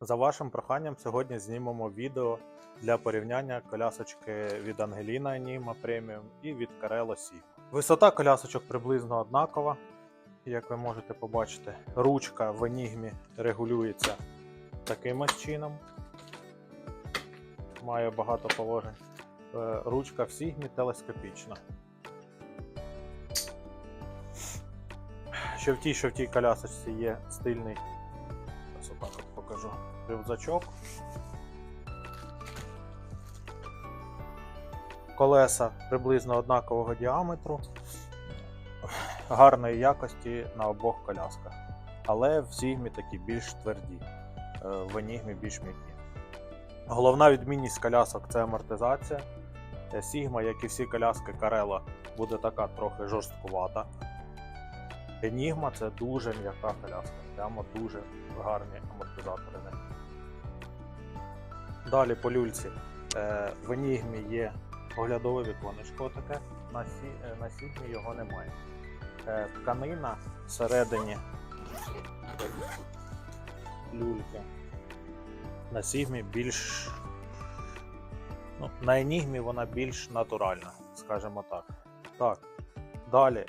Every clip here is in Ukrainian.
За вашим проханням, сьогодні знімемо відео для порівняння колясочки від Ангеліна Enigma Premium і від Carello Sigma. Висота колясочок приблизно однакова, як ви можете побачити. Ручка в Enigma регулюється таким ось чином. Має багато положень. Е, Ручка в Sigma телескопічна. Що в тій, що в тій колясочці є стильний. Покажу. Рюкзачок. Колеса приблизно однакового діаметру, гарної якості на обох колясках. Але в Сігмі такі більш тверді, е, в Енігмі більш м'які. Головна відмінність колясок це амортизація. Е, Сігма, як і всі коляски Карела, буде така трохи жорсткувата. Енігма це дуже м'яка коляска, прямо дуже гарні амортизатори. Далі по люльці. Е, В Енігмі є оглядове віконечко таке, на, е, на Сігмі його немає. Е, Тканина всередині люльки. На Сігмі більш. Ну, на Енігмі вона більш натуральна, скажімо так. Так. Далі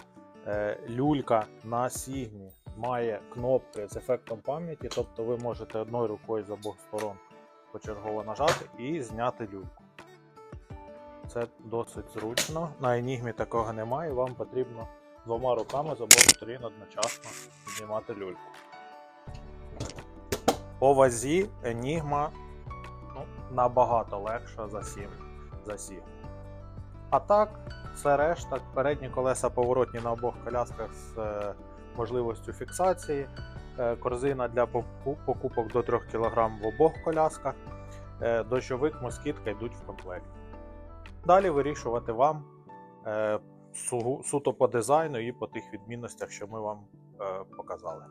люлька на Сігмі має кнопки з ефектом пам'яті, тобто ви можете одною рукою з обох сторон почергово нажати і зняти люльку. Це досить зручно. На Enigma такого немає, вам потрібно двома руками з обох сторін одночасно знімати люльку. По вазі Enigma ну, набагато легша за 7 за. А так, все решта, передні колеса поворотні на обох колясках з е, можливістю фіксації, е, корзина для покупок до 3 кг в обох колясках, е, дощовик, москітка йдуть в комплекті. Далі вирішувати вам суто по дизайну і по тих відмінностях, що ми вам показали.